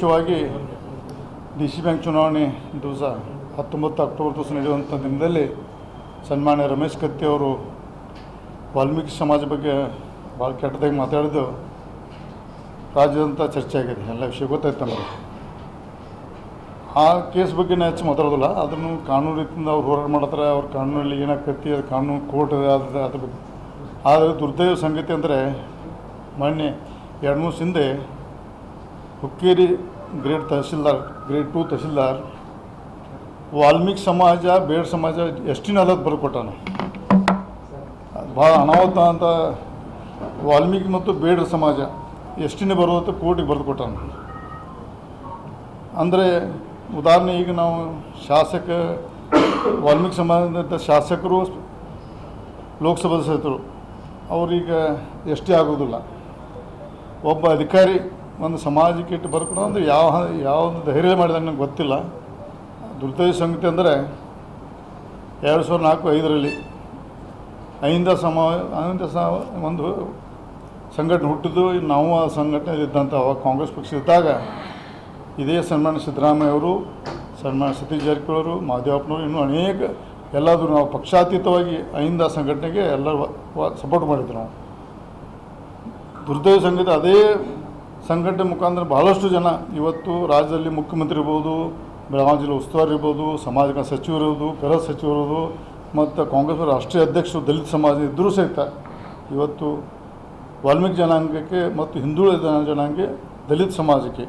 ಮುಖ್ಯವಾಗಿ D C bank ಚುನಾವಣೆ ದಿವಸ ಹತ್ತೊಂಬತ್ತು ಅಕ್ಟೋಬರ್ ದಿವಸ ನಡೆಯುವಂಥ ದಿನದಲ್ಲಿ ಸನ್ಮಾನ್ಯ ರಮೇಶ್ ಕತ್ತಿ ಅವರು ವಾಲ್ಮೀಕಿ ಸಮಾಜ ಬಗ್ಗೆ ಭಾಳ ಕೆಟ್ಟದಾಗಿ ಮಾತಾಡಿದ್ದು ರಾಜ್ಯದಂತ ಚರ್ಚೆ ಆಗಿದೆ ಎಲ್ಲ ವಿಷಯ ಗೊತ್ತಾಯ್ತು ನಮಗೆ. ಆ ಕೇಸ್ ಬಗ್ಗೆ ನಾನು ಹೆಚ್ಚು ಮಾತಾಡೋದಿಲ್ಲ. ಅದನ್ನು ಕಾನೂನು ರೀತಿಯಿಂದ ಅವ್ರು ಹೋರಾಟ ಮಾಡ್ತಾರೆ ಅವ್ರ ಕಾನೂನಲ್ಲಿ ಏನಾಗ್ತೈತಿ ಅದು ಕಾನೂನು ಕೋರ್ಟ್ ಅದ, ಅದ್ರ ಬಗ್ಗೆ. ಆದರೆ ದುರ್ದೈವ ಸಂಗತಿ ಅಂದರೆ ಮೊನ್ನೆ ಎರಡು ಮೂರು ಹಿಂದೆ Hukkeri grade tahsildar, grade two tahsildar, Valmiki ಸಮಾಜ, ಬೇಡ ಸಮಾಜ ಎಷ್ಟಿನ ಅದಾದ ಬರ್ಕೊಟ್ಟಾನ ಭಾಳ ಅನಾಹುತ ಅಂತ ವಾಲ್ಮೀಕಿ ಮತ್ತು ಬೇಡ ಸಮಾಜ ಎಷ್ಟಿನ ಬರುವಂಥ ಕೋರ್ಟಿಗೆ ಬರೆದು ಕೊಟ್ಟಾನ. ಅಂದರೆ ಉದಾಹರಣೆ ಈಗ ನಾವು ಶಾಸಕ, ವಾಲ್ಮೀಕಿ ಸಮಾಜದ ಶಾಸಕರು, ಲೋಕಸಭಾ ಸದಸ್ಯರು, ಅವ್ರೀಗ ಎಷ್ಟೇ ಆಗೋದಿಲ್ಲ. ಒಬ್ಬ ಅಧಿಕಾರಿ ಒಂದು ಸಮಾಜಕ್ಕೆ ಇಟ್ಟು ಬರ್ಕೊಡೋ ಒಂದು ಯಾವ ಯಾವುದು ಧೈರ್ಯ ಮಾಡಿದ ನಂಗೆ ಗೊತ್ತಿಲ್ಲ. ದುರ್ದೈವ ಸಂಗತಿ ಅಂದರೆ ಎರಡು ಸಾವಿರದ ನಾಲ್ಕು, ಐದರಲ್ಲಿ ಅಹಿಂದ ಸಮ, ಅಹಿಂದ ಸ, ಒಂದು ಸಂಘಟನೆ ಹುಟ್ಟಿದ್ದು ನಾವು ಆ ಸಂಘಟನೆ ಇದ್ದಂಥ ಅವಾಗ ಕಾಂಗ್ರೆಸ್ ಪಕ್ಷ ಇದ್ದಾಗ ಇದೇ ಸನ್ಮಾನ ಸಿದ್ದರಾಮಯ್ಯ ಅವರು ಸನ್ಮಾನ ಸತೀಶ್ ಜಾರಕಿಹೊಳಿ ಅವರು ಮಹದೇವಪ್ಪನವರು ಇನ್ನೂ ಅನೇಕ ಎಲ್ಲಾದರೂ ನಾವು ಪಕ್ಷಾತೀತವಾಗಿ ಅಹಿಂದ ಸಂಘಟನೆಗೆ ಎಲ್ಲ ಸಪೋರ್ಟ್ ಮಾಡಿದ್ರು ನಾವು. ದುರ್ದೈವ ಸಂಗೀತ ಅದೇ ಸಂಘಟನೆ ಮುಖಾಂತರ ಬಹಳಷ್ಟು ಜನ ಇವತ್ತು ರಾಜ್ಯದಲ್ಲಿ ಮುಖ್ಯಮಂತ್ರಿ ಇರ್ಬೋದು, ಬೆಳಗಾವಿ ಜಿಲ್ಲೆ ಉಸ್ತುವಾರಿ ಇರ್ಬೋದು, ಸಮಾಜ ಸಚಿವರು ಇರ್ಬೋದು ಗೃಹ ಸಚಿವರು ಇರ್ಬೋದು, ಮತ್ತು ಕಾಂಗ್ರೆಸ್ ರಾಷ್ಟ್ರೀಯ ಅಧ್ಯಕ್ಷರು, ದಲಿತ ಸಮಾಜ ಇದ್ದರೂ ಸಹಿತ ಇವತ್ತು ವಾಲ್ಮೀಕಿ ಜನಾಂಗಕ್ಕೆ ಮತ್ತು ಹಿಂದುಳಿದ ಜನ- ಜನಾಂಗಕ್ಕೆ, ದಲಿತ ಸಮಾಜಕ್ಕೆ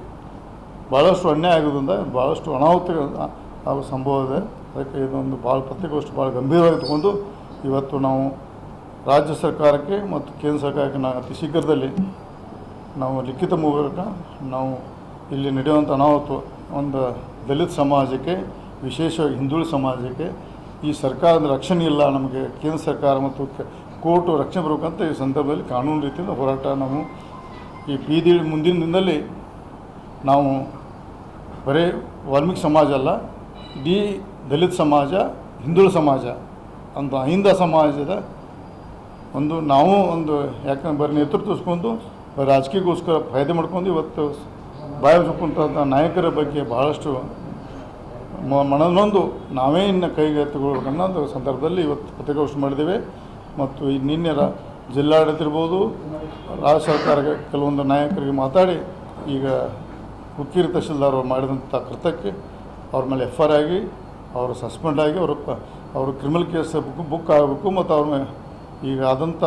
ಭಾಳಷ್ಟು ಅನ್ಯಾಯ ಆಗೋದ್ರಿಂದ ಭಾಳಷ್ಟು ಅನಾಹುತ ಆಗೋ ಸಂಭವ ಇದೆ. ಅದಕ್ಕೆ ಇದೊಂದು ಭಾಳ ಪ್ರತ್ಯೇಕವಷ್ಟು ಭಾಳ ಗಂಭೀರವಾಗಿ ತಗೊಂಡು ಇವತ್ತು ನಾವು ರಾಜ್ಯ ಸರ್ಕಾರಕ್ಕೆ ಮತ್ತು ಕೇಂದ್ರ ಸರ್ಕಾರಕ್ಕೆ ನಾವು ಅತಿ ಶೀಘ್ರದಲ್ಲಿ ನಾವು ಲಿಖಿತ ಮೂಲಕ ನಾವು ಇಲ್ಲಿ ನಡೆಯುವಂಥ ಅನಾಹುತ ಒಂದು ದಲಿತ ಸಮಾಜಕ್ಕೆ ವಿಶೇಷವಾಗಿ ಹಿಂದುಳಿದ ಸಮಾಜಕ್ಕೆ, ಈ ಸರ್ಕಾರದ ರಕ್ಷಣೆ ಇಲ್ಲ, ನಮಗೆ ಕೇಂದ್ರ ಸರ್ಕಾರ ಮತ್ತು ಕೋರ್ಟು ರಕ್ಷಣೆ ಬರಬೇಕಂತ ಈ ಸಂದರ್ಭದಲ್ಲಿ ಕಾನೂನು ರೀತಿಯಿಂದ ಹೋರಾಟ ನಾವು ಈ ಬೀದಿ ಮುಂದಿನ ದಿನದಲ್ಲಿ ನಾವು ಬರೀ ವಾಲ್ಮೀಕಿ ಸಮಾಜ ಅಲ್ಲ, ಇಡೀ ದಲಿತ ಸಮಾಜ, ಹಿಂದುಳಿದ ಸಮಾಜ ಅಂತ ಅಹಿಂದ ಸಮಾಜದ ಒಂದು ನಾವು ಒಂದು ಯಾಕಂದ್ರೆ ಬರೀ ನೇತೃತ್ವ ವಹಿಸ್ಕೊಂಡು ಬರೀ ರಾಜಕೀಯಕ್ಕೋಸ್ಕರ ಫಾಯ್ದೆ ಮಾಡ್ಕೊಂಡು ಇವತ್ತು ಬಾಯಿ ಮುಚ್ಕೊಂತ ನಾಯಕರ ಬಗ್ಗೆ ಬಹಳಷ್ಟು ಮನನೊಂದು ನಾವೇ ಇನ್ನು ಕೈಗೆ ತಗೊಳ್ಬೇಕನ್ನೋ ಸಂದರ್ಭದಲ್ಲಿ ಇವತ್ತು ಪತ್ರಿಕಾಗೋಷ್ಠಿ ಮಾಡಿದ್ದೇವೆ. ಮತ್ತು ಈ ನಿನ್ನೆ ರಾ, ಜಿಲ್ಲಾಡಳಿತ ಇರ್ಬೋದು, ರಾಜ್ಯ ಸರ್ಕಾರಕ್ಕೆ ಕೆಲವೊಂದು ನಾಯಕರಿಗೆ ಮಾತಾಡಿ ಈಗ ಹುಕ್ಕೇರಿ ತಹಶೀಲ್ದಾರ್ ಅವರು ಮಾಡಿದಂಥ ಕೃತ್ಯಕ್ಕೆ ಅವ್ರ ಮೇಲೆ ಎಫ್ ಆರ್ ಆಗಿ, ಅವರು ಸಸ್ಪೆಂಡ್ ಆಗಿ, ಅವರು ಅವರು ಕ್ರಿಮಿನಲ್ ಕೇಸ್ ಬುಕ್ ಬುಕ್ ಆಗಬೇಕು ಮತ್ತು ಅವ್ರ ಈಗ ಆದಂಥ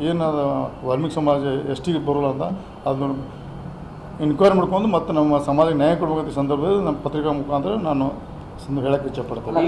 ಏನು ವಾಲ್ಮೀಕಿ ಸಮಾಜ ಎಷ್ಟಿಗೆ ಬರೋಲ್ಲ ಅಂತ ಅದನ್ನು ಎನ್ಕ್ವೈರಿ ಮಾಡ್ಕೊಂಡು ಮತ್ತು ನಮ್ಮ ಸಮಾಜಕ್ಕೆ ನ್ಯಾಯ ಕೊಡಬೇಕಂತ ಸಂದರ್ಭದಲ್ಲಿ ನಮ್ಮ ಪತ್ರಿಕಾ ಮುಖಾಂತರ ನಾನು ಹೇಳಕ್ಕೆ ಇಚ್ಛಪಡ್ತೇನೆ